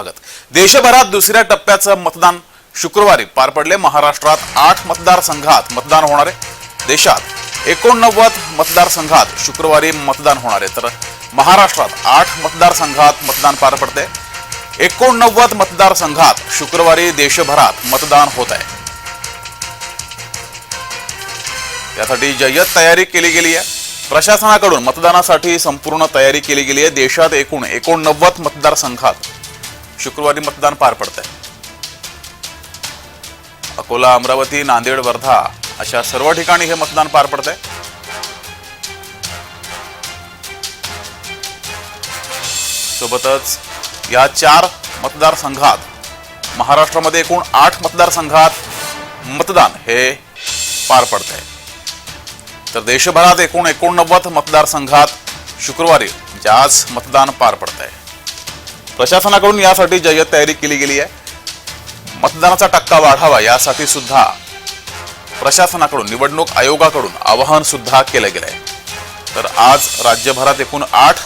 स्वागत. देशभरात दुसऱ्या टप्प्याचं मतदान शुक्रवारी पार पडले. महाराष्ट्रात आठ मतदारसंघात मतदान होणार आहे. देशात एकोणनव्वद मतदारसंघात शुक्रवारी मतदान होणार आहे. तर महाराष्ट्रात आठ मतदारसंघात मतदान पार पडते एकोणनव्वद मतदारसंघात शुक्रवारी देशभरात मतदान होत आहे. त्यासाठी जय्यत तयारी केली गेली आहे. प्रशासनाकडून मतदानासाठी संपूर्ण तयारी केली गेली आहे. देशात एकूण एकोणनव्वद मतदारसंघात शुक्रवारी मतदान पार पडत आहे अकोला अमरावती नांदेड वर्धा अशा सर्व ठिकाणी हे मतदान पार पडत आहे सोबतच या चार मतदारसंघात महाराष्ट्रामध्ये एकूण आठ मतदारसंघात मतदान हे पार पडत आहे तर देशभरात एकूण एकोणनव्वद मतदारसंघात शुक्रवारी म्हणजे आज मतदान पार पडत आहे प्रशासनाकडून यासाठी जय्यत तयारी केली गेली आहे. मतदानाचा टक्का वाढावा यासाठी सुद्धा प्रशासनाकडून निवडणूक आयोगाकडून आवाहन सुद्धा केलं गेलं आहे तर आज राज्यभरात एकूण आठ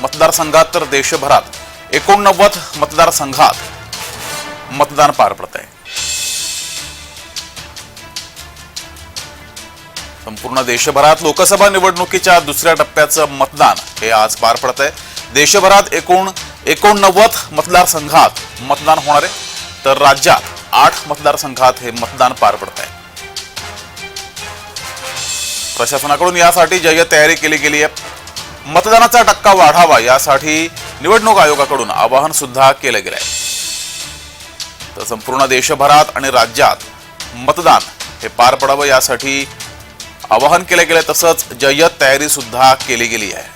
मतदारसंघात तर देशभरात एकोणनव्वद मतदारसंघात मतदान पार पडत आहे संपूर्ण देशभरात लोकसभा निवडणुकीच्या दुसऱ्या टप्प्याचं मतदान हे आज पार पडत आहे देशभरात एकूण एकोणनव्वद मतदारसंघात मतदान होणार आहे. तर राज्यात आठ मतदारसंघात हे मतदान पार पडत आहे. प्रशासनाकडून यासाठी जय तयारी केली गेली आहे. मतदानाचा टक्का वाढावा यासाठी निवडणूक आयोगाकडून आवाहन सुद्धा केलं गेलं आहे तर संपूर्ण देशभरात आणि राज्यात मतदान हे पार पडावं यासाठी आवाहन केलं गेलं तसंच जय्यत तयारी सुद्धा केली गेली आहे.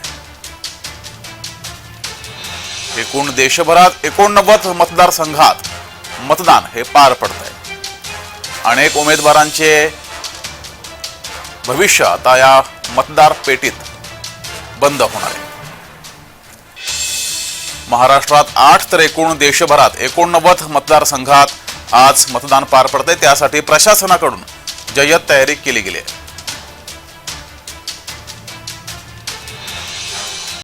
एकूण देशभरात एकोणनव्वद मतदारसंघात मतदान हे पार पडत आहे अनेक उमेदवारांचे भविष्य आता या मतदार पेटीत बंद होणार आहे. महाराष्ट्रात आठ तर एकूण देशभरात एकोणनव्वद मतदारसंघात आज मतदान पार पडतंय. त्यासाठी प्रशासनाकडून जय्यत तयारी केली गेली आहे.